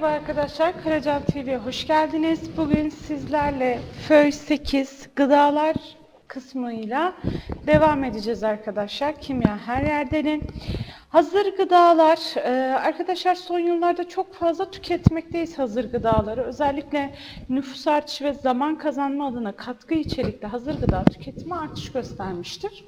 Merhaba arkadaşlar, Karacan TV'ye hoş geldiniz. Bugün sizlerle FÖY 8 gıdalar kısmıyla devam edeceğiz arkadaşlar. Kimya her yerdenin. Hazır gıdalar, e, arkadaşlar son yıllarda çok fazla tüketmekteyiz hazır gıdaları. Özellikle nüfus artışı ve zaman kazanma adına katkı içerikli hazır gıda tüketimi artış göstermiştir.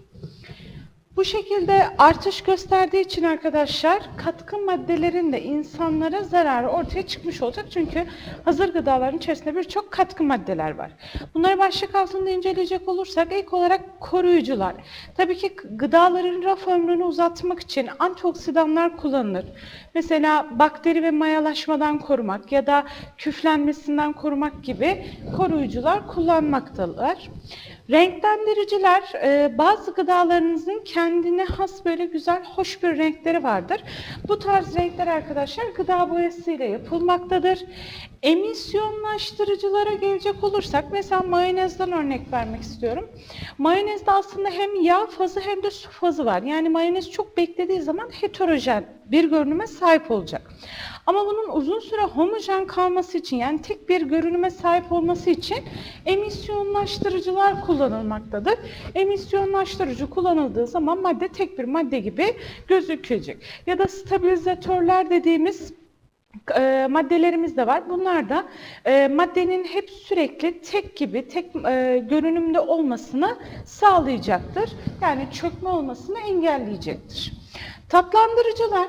Bu şekilde artış gösterdiği için arkadaşlar katkı maddelerinin de insanlara zararı ortaya çıkmış olacak. Çünkü hazır gıdaların içerisinde birçok katkı maddeler var. Bunları başlık altında inceleyecek olursak ilk olarak koruyucular. Tabii ki gıdaların raf ömrünü uzatmak için antioksidanlar kullanılır. Mesela bakteri ve mayalaşmadan korumak ya da küflenmesinden korumak gibi koruyucular kullanmaktalar. Renklendiriciler e, bazı gıdalarınızın kendine has böyle güzel hoş bir renkleri vardır. Bu tarz renkler arkadaşlar gıda boyasıyla yapılmaktadır. Emisyonlaştırıcılara gelecek olursak mesela mayonezden örnek vermek istiyorum. Mayonezde aslında hem yağ fazı hem de su fazı var. Yani mayonez çok beklediği zaman heterojen bir görünüme sahip olacak. Ama bunun uzun süre homojen kalması için yani tek bir görünüme sahip olması için emisyonlaştırıcılar kullanılmaktadır. Emisyonlaştırıcı kullanıldığı zaman madde tek bir madde gibi gözükecek. Ya da stabilizatörler dediğimiz e, maddelerimiz de var. Bunlar da e, maddenin hep sürekli tek gibi, tek e, görünümde olmasını sağlayacaktır. Yani çökme olmasını engelleyecektir. Tatlandırıcılar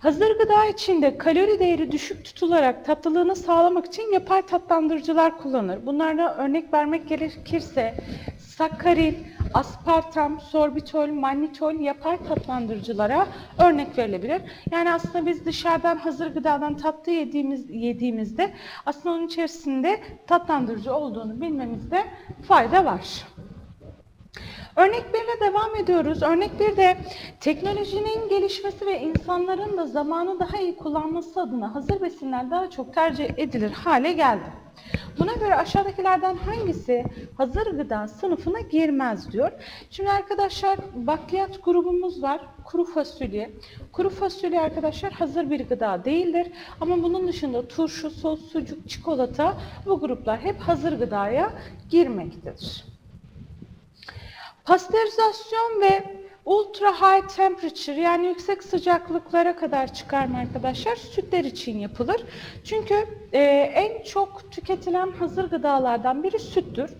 Hazır gıda içinde kalori değeri düşük tutularak tatlılığını sağlamak için yapay tatlandırıcılar kullanılır. Bunlardan örnek vermek gerekirse sakarin, aspartam, sorbitol, mannitol yapay tatlandırıcılara örnek verilebilir. Yani aslında biz dışarıdan hazır gıdadan tatlı yediğimiz yediğimizde aslında onun içerisinde tatlandırıcı olduğunu bilmemizde fayda var. Örnek 1 ile devam ediyoruz. Örnek 1'de teknolojinin gelişmesi ve insanların da zamanı daha iyi kullanması adına hazır besinler daha çok tercih edilir hale geldi. Buna göre aşağıdakilerden hangisi hazır gıda sınıfına girmez diyor. Şimdi arkadaşlar bakliyat grubumuz var. Kuru fasulye. Kuru fasulye arkadaşlar hazır bir gıda değildir. Ama bunun dışında turşu, sos, sucuk, çikolata bu gruplar hep hazır gıdaya girmektedir. Pastörizasyon ve ultra high temperature yani yüksek sıcaklıklara kadar çıkarma arkadaşlar sütler için yapılır. Çünkü e, en çok tüketilen hazır gıdalardan biri süttür.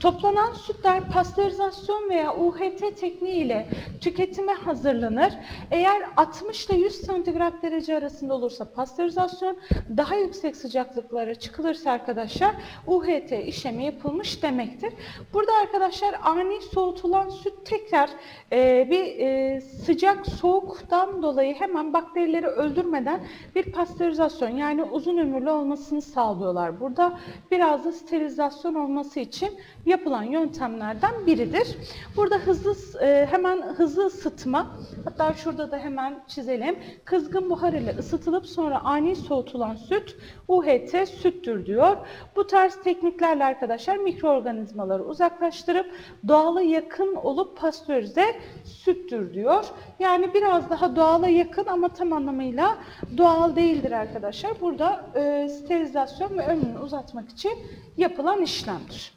Toplanan sütler pastörizasyon veya UHT tekniği ile tüketime hazırlanır. Eğer 60 ile 100 santigrat derece arasında olursa pastörizasyon, daha yüksek sıcaklıklara çıkılırsa arkadaşlar UHT işlemi yapılmış demektir. Burada arkadaşlar ani soğutulan süt tekrar e, bir e, sıcak soğuktan dolayı hemen bakterileri öldürmeden bir pastörizasyon yani uzun ömürlü olmasını sağlıyorlar. Burada biraz da sterilizasyon olması için yapılan yöntemlerden biridir. Burada hızlı e, hemen hızlı ısıtma hatta şurada da hemen çizelim. Kızgın buhar ile ısıtılıp sonra ani soğutulan süt UHT süttür diyor. Bu tarz tekniklerle arkadaşlar mikroorganizmaları uzaklaştırıp doğala yakın olup pastörize süttür diyor. Yani biraz daha doğala yakın ama tam anlamıyla doğal değildir arkadaşlar. Burada e, sterilizasyon ve ömrünü uzatmak için yapılan işlemdir.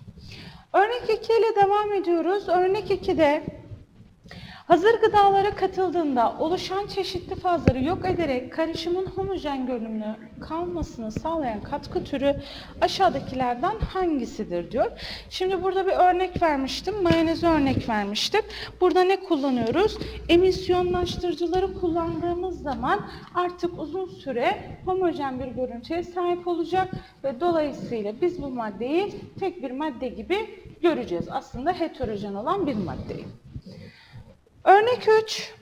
Örnek 2 ile devam ediyoruz. Örnek 2'de Hazır gıdalara katıldığında oluşan çeşitli fazları yok ederek karışımın homojen görünümlü kalmasını sağlayan katkı türü aşağıdakilerden hangisidir diyor. Şimdi burada bir örnek vermiştim. Mayonez örnek vermiştim. Burada ne kullanıyoruz? Emisyonlaştırıcıları kullandığımız zaman artık uzun süre homojen bir görüntüye sahip olacak ve dolayısıyla biz bu maddeyi tek bir madde gibi göreceğiz. Aslında heterojen olan bir maddeyi. Örnek 3.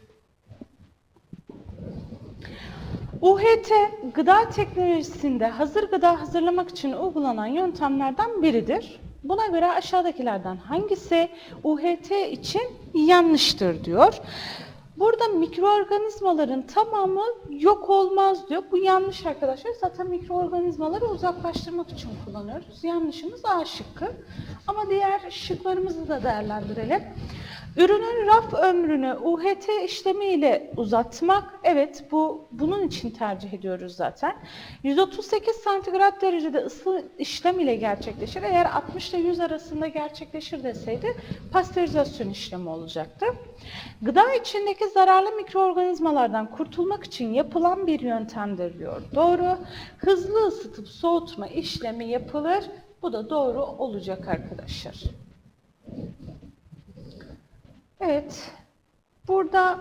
UHT gıda teknolojisinde hazır gıda hazırlamak için uygulanan yöntemlerden biridir. Buna göre aşağıdakilerden hangisi UHT için yanlıştır diyor. Burada mikroorganizmaların tamamı yok olmaz diyor. Bu yanlış arkadaşlar. Zaten mikroorganizmaları uzaklaştırmak için kullanıyoruz. Yanlışımız A şıkkı. Ama diğer şıklarımızı da değerlendirelim. Ürünün raf ömrünü UHT işlemiyle uzatmak, evet bu bunun için tercih ediyoruz zaten. 138 santigrat derecede ısı işlem ile gerçekleşir. Eğer 60 ile 100 arasında gerçekleşir deseydi pastörizasyon işlemi olacaktı. Gıda içindeki zararlı mikroorganizmalardan kurtulmak için yapılan bir yöntemdir diyor. Doğru. Hızlı ısıtıp soğutma işlemi yapılır. Bu da doğru olacak arkadaşlar. Evet. Burada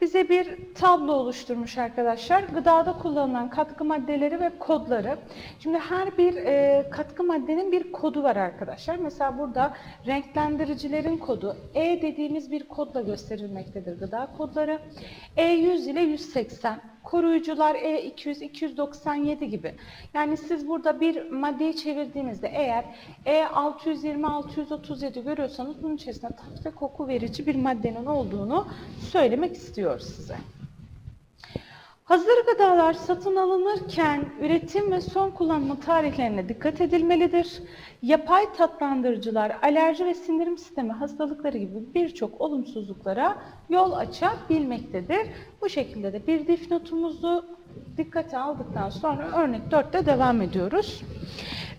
bize bir tablo oluşturmuş arkadaşlar. Gıdada kullanılan katkı maddeleri ve kodları. Şimdi her bir e, katkı maddenin bir kodu var arkadaşlar. Mesela burada renklendiricilerin kodu E dediğimiz bir kodla gösterilmektedir gıda kodları. E100 ile 180 koruyucular E200, 297 gibi. Yani siz burada bir maddeyi çevirdiğinizde eğer E620, 637 görüyorsanız bunun içerisinde tat ve koku verici bir maddenin olduğunu söylemek istiyor size. Hazır gıdalar satın alınırken üretim ve son kullanma tarihlerine dikkat edilmelidir. Yapay tatlandırıcılar, alerji ve sindirim sistemi hastalıkları gibi birçok olumsuzluklara yol açabilmektedir. Bu şekilde de bir dipnotumuzu dikkate aldıktan sonra örnek 4'te devam ediyoruz.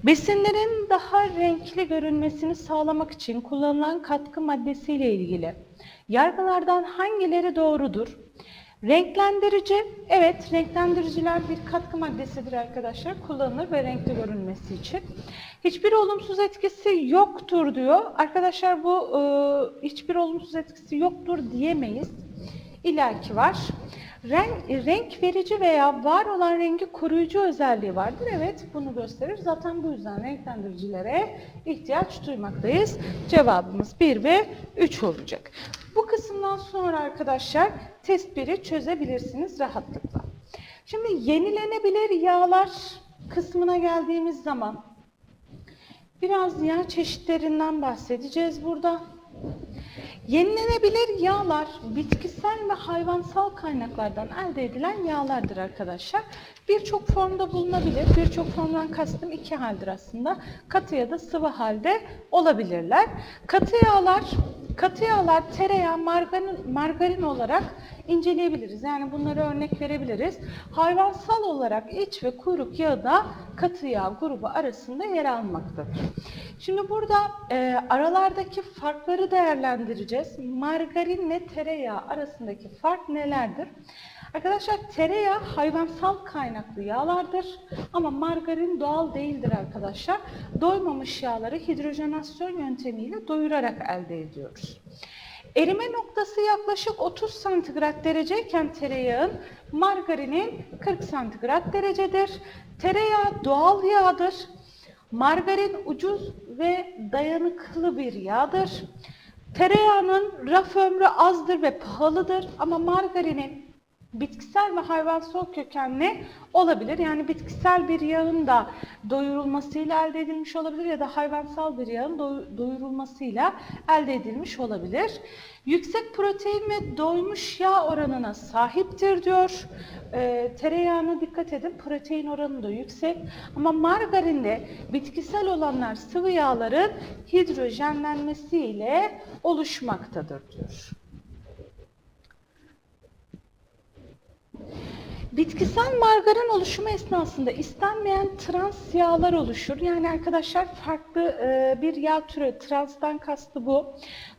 Besinlerin daha renkli görünmesini sağlamak için kullanılan katkı maddesiyle ilgili yargılardan hangileri doğrudur? Renklendirici, evet renklendiriciler bir katkı maddesidir arkadaşlar. Kullanılır ve renkli görünmesi için. Hiçbir olumsuz etkisi yoktur diyor. Arkadaşlar bu e, hiçbir olumsuz etkisi yoktur diyemeyiz. İlla ki var. Renk, renk verici veya var olan rengi koruyucu özelliği vardır. Evet bunu gösterir. Zaten bu yüzden renklendiricilere ihtiyaç duymaktayız. Cevabımız 1 ve 3 olacak. Bu kısımdan sonra arkadaşlar test 1'i çözebilirsiniz rahatlıkla. Şimdi yenilenebilir yağlar kısmına geldiğimiz zaman biraz yağ çeşitlerinden bahsedeceğiz burada. Yenilenebilir yağlar bitkisel ve hayvansal kaynaklardan elde edilen yağlardır arkadaşlar. Birçok formda bulunabilir. Birçok formdan kastım iki haldir aslında. Katı ya da sıvı halde olabilirler. Katı yağlar Katı yağlar, tereyağı, margarin, margarin olarak inceleyebiliriz. Yani bunları örnek verebiliriz. Hayvansal olarak iç ve kuyruk yağı da katı yağ grubu arasında yer almaktadır. Şimdi burada e, aralardaki farkları değerlendireceğiz. Margarinle tereyağı arasındaki fark nelerdir? Arkadaşlar tereyağı hayvansal kaynaklı yağlardır ama margarin doğal değildir arkadaşlar. Doymamış yağları hidrojenasyon yöntemiyle doyurarak elde ediyoruz. Erime noktası yaklaşık 30 santigrat dereceyken tereyağın margarinin 40 santigrat derecedir. Tereyağı doğal yağdır. Margarin ucuz ve dayanıklı bir yağdır. Tereyağının raf ömrü azdır ve pahalıdır ama margarinin bitkisel ve hayvansal kökenli olabilir. Yani bitkisel bir yağın da doyurulmasıyla elde edilmiş olabilir ya da hayvansal bir yağın doyurulmasıyla elde edilmiş olabilir. Yüksek protein ve doymuş yağ oranına sahiptir diyor. E, tereyağına dikkat edin protein oranı da yüksek ama margarinde bitkisel olanlar sıvı yağların hidrojenlenmesiyle oluşmaktadır diyor. Bitkisel margarin oluşumu esnasında istenmeyen trans yağlar oluşur. Yani arkadaşlar farklı e, bir yağ türü, transtan kastı bu.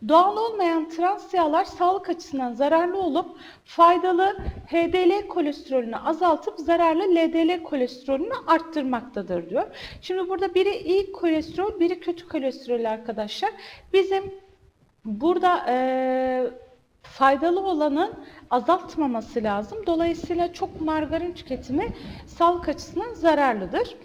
Doğal olmayan trans yağlar sağlık açısından zararlı olup faydalı HDL kolesterolünü azaltıp zararlı LDL kolesterolünü arttırmaktadır diyor. Şimdi burada biri iyi kolesterol, biri kötü kolesterol arkadaşlar. Bizim burada e, faydalı olanın azaltmaması lazım. Dolayısıyla çok margarin tüketimi sağlık açısından zararlıdır.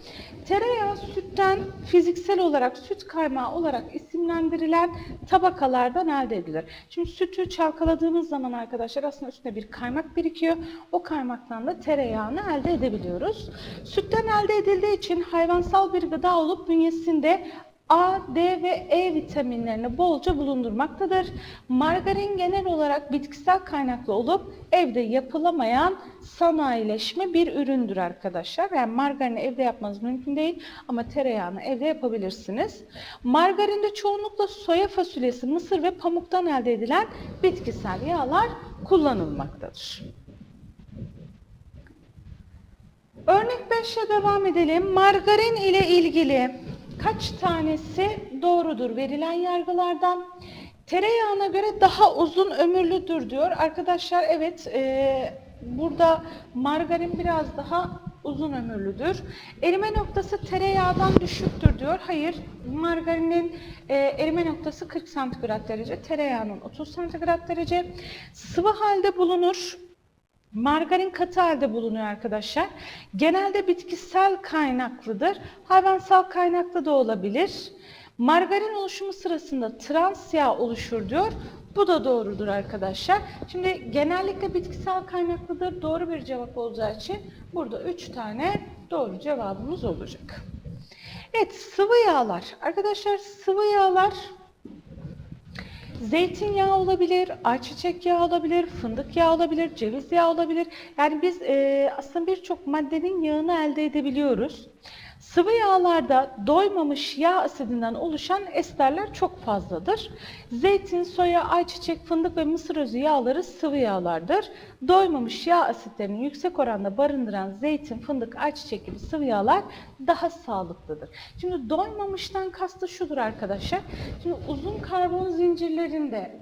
Tereyağı sütten fiziksel olarak süt kaymağı olarak isimlendirilen tabakalardan elde edilir. Şimdi sütü çalkaladığımız zaman arkadaşlar aslında üstünde bir kaymak birikiyor. O kaymaktan da tereyağını elde edebiliyoruz. Sütten elde edildiği için hayvansal bir gıda olup bünyesinde A, D ve E vitaminlerini bolca bulundurmaktadır. Margarin genel olarak bitkisel kaynaklı olup evde yapılamayan sanayileşme bir üründür arkadaşlar. Yani margarini evde yapmanız mümkün değil ama tereyağını evde yapabilirsiniz. Margarinde çoğunlukla soya fasulyesi, mısır ve pamuktan elde edilen bitkisel yağlar kullanılmaktadır. Örnek 5'e devam edelim. Margarin ile ilgili kaç tanesi doğrudur verilen yargılardan? Tereyağına göre daha uzun ömürlüdür diyor. Arkadaşlar evet e, burada margarin biraz daha uzun ömürlüdür. Erime noktası tereyağdan düşüktür diyor. Hayır, margarinin e, erime noktası 40 santigrat derece, tereyağının 30 santigrat derece. Sıvı halde bulunur. Margarin katı halde bulunuyor arkadaşlar. Genelde bitkisel kaynaklıdır. Hayvansal kaynaklı da olabilir. Margarin oluşumu sırasında trans yağ oluşur diyor. Bu da doğrudur arkadaşlar. Şimdi genellikle bitkisel kaynaklıdır. Doğru bir cevap olacağı için burada 3 tane doğru cevabımız olacak. Evet sıvı yağlar. Arkadaşlar sıvı yağlar Zeytinyağı olabilir, ayçiçek yağı olabilir, fındık yağı olabilir, ceviz yağı olabilir. Yani biz e, aslında birçok maddenin yağını elde edebiliyoruz. Sıvı yağlarda doymamış yağ asidinden oluşan esterler çok fazladır. Zeytin, soya, ayçiçek, fındık ve mısır özü yağları sıvı yağlardır. Doymamış yağ asitlerini yüksek oranda barındıran zeytin, fındık, ayçiçek gibi sıvı yağlar daha sağlıklıdır. Şimdi doymamıştan kastı şudur arkadaşlar. Şimdi uzun karbon zincirlerinde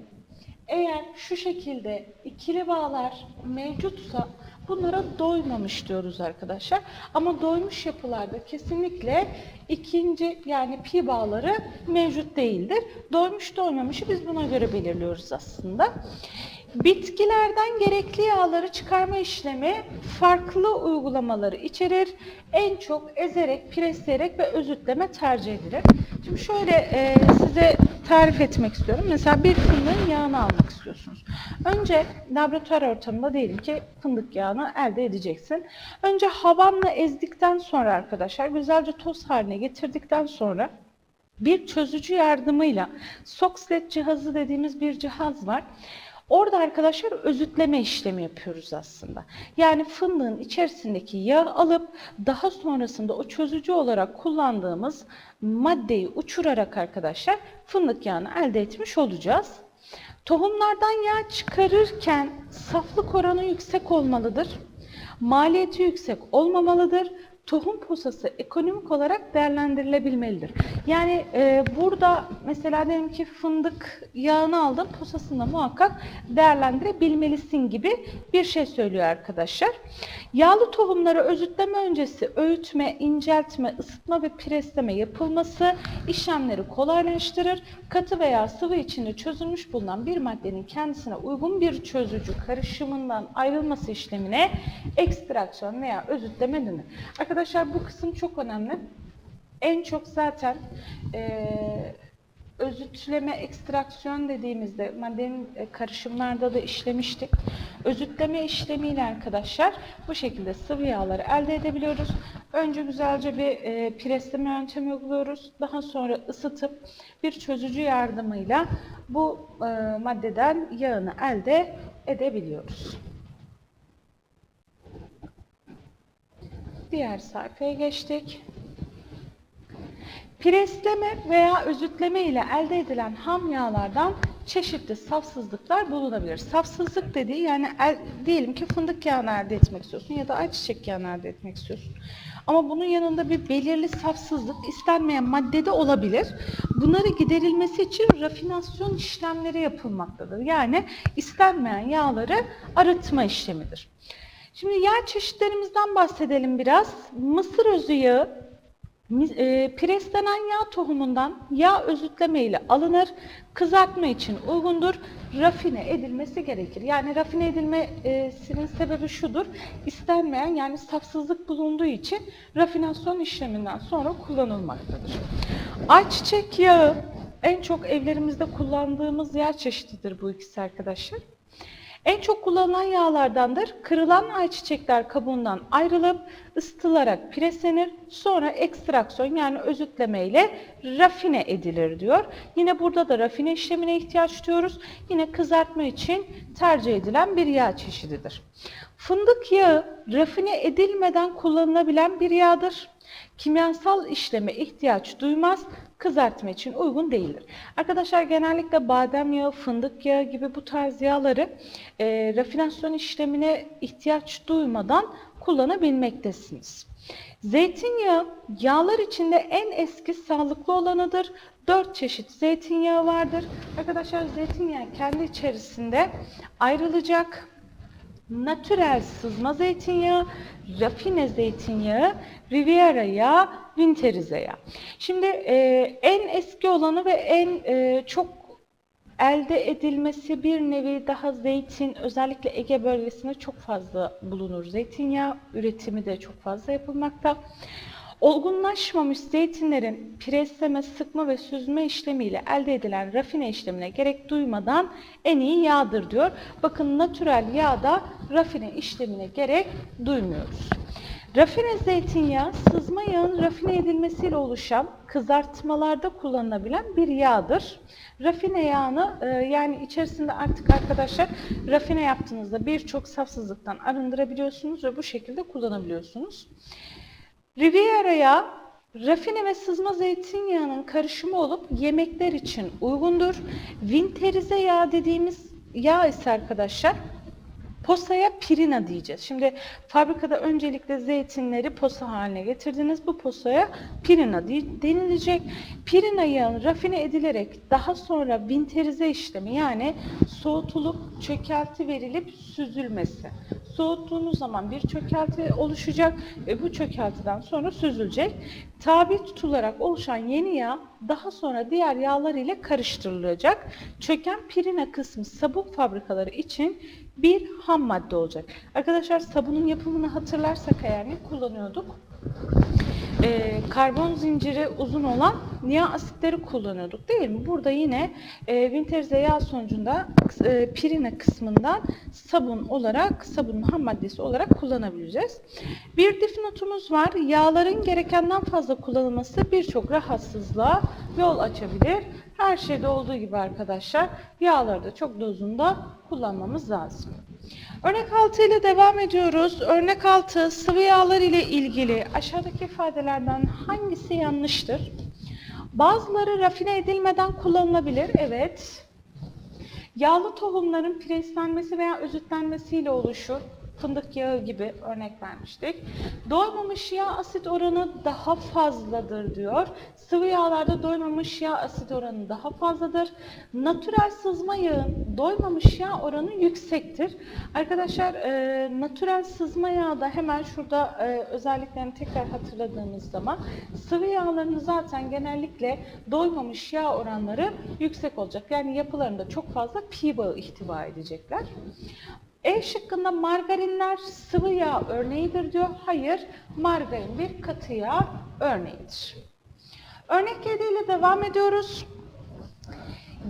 eğer şu şekilde ikili bağlar mevcutsa bunlara doymamış diyoruz arkadaşlar. Ama doymuş yapılarda kesinlikle ikinci yani pi bağları mevcut değildir. Doymuş doymamışı biz buna göre belirliyoruz aslında. Bitkilerden gerekli yağları çıkarma işlemi farklı uygulamaları içerir. En çok ezerek, presleyerek ve özütleme tercih edilir. Şimdi şöyle e, size tarif etmek istiyorum. Mesela bir fındığın yağını almak istiyorsunuz. Önce laboratuvar ortamında diyelim ki fındık yağını elde edeceksin. Önce havanla ezdikten sonra arkadaşlar güzelce toz haline getirdikten sonra bir çözücü yardımıyla Soxlet cihazı dediğimiz bir cihaz var. Orada arkadaşlar özütleme işlemi yapıyoruz aslında. Yani fındığın içerisindeki yağ alıp daha sonrasında o çözücü olarak kullandığımız maddeyi uçurarak arkadaşlar fındık yağını elde etmiş olacağız. Tohumlardan yağ çıkarırken saflık oranı yüksek olmalıdır. Maliyeti yüksek olmamalıdır tohum posası ekonomik olarak değerlendirilebilmelidir. Yani e, burada mesela diyelim ki fındık yağını aldın, posasını muhakkak değerlendirebilmelisin gibi bir şey söylüyor arkadaşlar. Yağlı tohumları özütleme öncesi öğütme, inceltme, ısıtma ve presleme yapılması işlemleri kolaylaştırır. Katı veya sıvı içinde çözülmüş bulunan bir maddenin kendisine uygun bir çözücü karışımından ayrılması işlemine ekstraksiyon veya özütleme denir. Arkadaşlar bu kısım çok önemli. En çok zaten e, özütleme, ekstraksiyon dediğimizde maddenin e, karışımlarda da işlemiştik. Özütleme işlemiyle arkadaşlar bu şekilde sıvı yağları elde edebiliyoruz. Önce güzelce bir e, presleme yöntemi uyguluyoruz. Daha sonra ısıtıp bir çözücü yardımıyla bu e, maddeden yağını elde edebiliyoruz. Diğer sayfaya geçtik. Presleme veya özütleme ile elde edilen ham yağlardan çeşitli safsızlıklar bulunabilir. Safsızlık dediği yani el, diyelim ki fındık yağını elde etmek istiyorsun ya da ayçiçek yağını elde etmek istiyorsun. Ama bunun yanında bir belirli safsızlık istenmeyen maddede olabilir. Bunları giderilmesi için rafinasyon işlemleri yapılmaktadır. Yani istenmeyen yağları arıtma işlemidir. Şimdi yağ çeşitlerimizden bahsedelim biraz. Mısır özü yağı e, preslenen yağ tohumundan yağ özütleme ile alınır. Kızartma için uygundur. Rafine edilmesi gerekir. Yani rafine edilmesinin sebebi şudur. İstenmeyen yani safsızlık bulunduğu için rafinasyon işleminden sonra kullanılmaktadır. Ayçiçek yağı en çok evlerimizde kullandığımız yağ çeşididir bu ikisi arkadaşlar. En çok kullanılan yağlardandır. Kırılan ayçiçekler kabuğundan ayrılıp ısıtılarak preslenir. Sonra ekstraksiyon yani özütleme ile rafine edilir diyor. Yine burada da rafine işlemine ihtiyaç duyuyoruz. Yine kızartma için tercih edilen bir yağ çeşididir. Fındık yağı rafine edilmeden kullanılabilen bir yağdır. Kimyasal işleme ihtiyaç duymaz, kızartma için uygun değildir. Arkadaşlar genellikle badem yağı, fındık yağı gibi bu tarz yağları e, rafinasyon işlemine ihtiyaç duymadan kullanabilmektesiniz. Zeytinyağı yağlar içinde en eski sağlıklı olanıdır. 4 çeşit zeytinyağı vardır. Arkadaşlar zeytinyağı kendi içerisinde ayrılacak natürel sızma zeytinyağı, rafine zeytinyağı, riviera yağı, winterize yağı. Şimdi e, en eski olanı ve en e, çok elde edilmesi bir nevi daha zeytin özellikle Ege bölgesinde çok fazla bulunur. Zeytinyağı üretimi de çok fazla yapılmakta. Olgunlaşmamış zeytinlerin presleme, sıkma ve süzme işlemiyle elde edilen rafine işlemine gerek duymadan en iyi yağdır diyor. Bakın natürel yağda rafine işlemine gerek duymuyoruz. Rafine zeytinyağı sızma yağın rafine edilmesiyle oluşan kızartmalarda kullanılabilen bir yağdır. Rafine yağını e, yani içerisinde artık arkadaşlar rafine yaptığınızda birçok safsızlıktan arındırabiliyorsunuz ve bu şekilde kullanabiliyorsunuz. Riviera yağı rafine ve sızma zeytinyağının karışımı olup yemekler için uygundur. Winterize yağ dediğimiz yağ ise arkadaşlar posaya pirina diyeceğiz. Şimdi fabrikada öncelikle zeytinleri posa haline getirdiniz. Bu posaya pirina denilecek. Pirina yağın rafine edilerek daha sonra winterize işlemi yani soğutulup çökelti verilip süzülmesi. Soğuttuğunuz zaman bir çökelti oluşacak ve bu çökeltiden sonra süzülecek. Tabi tutularak oluşan yeni yağ daha sonra diğer yağlar ile karıştırılacak. Çöken pirina kısmı sabun fabrikaları için bir ham madde olacak. Arkadaşlar sabunun yapımını hatırlarsak eğer ne kullanıyorduk? E, karbon zinciri uzun olan yağ asitleri kullanıyorduk değil mi? Burada yine e, winterize yağ sonucunda e, pirina kısmından sabun olarak, sabunun ham maddesi olarak kullanabileceğiz. Bir dipnotumuz var. Yağların gerekenden fazla kullanılması birçok rahatsızlığa yol açabilir. Her şeyde olduğu gibi arkadaşlar yağları da çok dozunda kullanmamız lazım. Örnek 6 ile devam ediyoruz. Örnek 6 sıvı yağlar ile ilgili aşağıdaki ifadelerden hangisi yanlıştır? Bazıları rafine edilmeden kullanılabilir. Evet. Yağlı tohumların preslenmesi veya özütlenmesiyle oluşur fındık yağı gibi örnek vermiştik. Doymamış yağ asit oranı daha fazladır diyor. Sıvı yağlarda doymamış yağ asit oranı daha fazladır. Natürel sızma yağın doymamış yağ oranı yüksektir. Arkadaşlar e, natürel sızma yağda hemen şurada e, özelliklerini tekrar hatırladığımız zaman sıvı yağların zaten genellikle doymamış yağ oranları yüksek olacak. Yani yapılarında çok fazla pi bağı ihtiva edecekler. E şıkkında margarinler sıvı yağ örneğidir diyor. Hayır, margarin bir katı yağ örneğidir. Örnek 7 ile devam ediyoruz.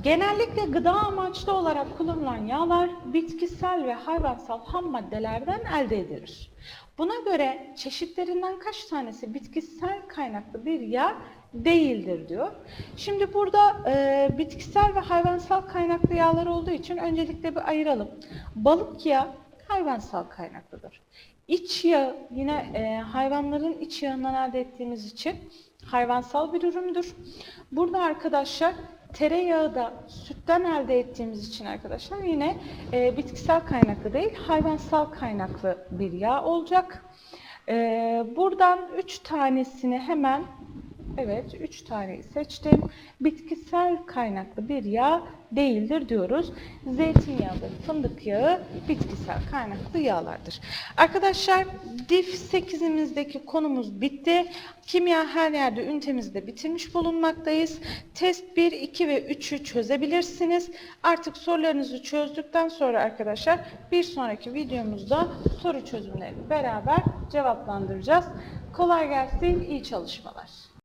Genellikle gıda amaçlı olarak kullanılan yağlar bitkisel ve hayvansal ham maddelerden elde edilir. Buna göre çeşitlerinden kaç tanesi bitkisel kaynaklı bir yağ değildir diyor. Şimdi burada e, bitkisel ve hayvansal kaynaklı yağlar olduğu için öncelikle bir ayıralım. Balık yağı hayvansal kaynaklıdır. İç yağ yine e, hayvanların iç yağından elde ettiğimiz için hayvansal bir üründür. Burada arkadaşlar tereyağı da sütten elde ettiğimiz için arkadaşlar yine e, bitkisel kaynaklı değil hayvansal kaynaklı bir yağ olacak. E, buradan üç tanesini hemen Evet, üç taneyi seçtim. Bitkisel kaynaklı bir yağ değildir diyoruz. Zeytinyağı fındık yağı bitkisel kaynaklı yağlardır. Arkadaşlar DIF 8'imizdeki konumuz bitti. Kimya her yerde ünitemizde bitirmiş bulunmaktayız. Test 1, 2 ve 3'ü çözebilirsiniz. Artık sorularınızı çözdükten sonra arkadaşlar bir sonraki videomuzda soru çözümlerini beraber cevaplandıracağız. Kolay gelsin, iyi çalışmalar.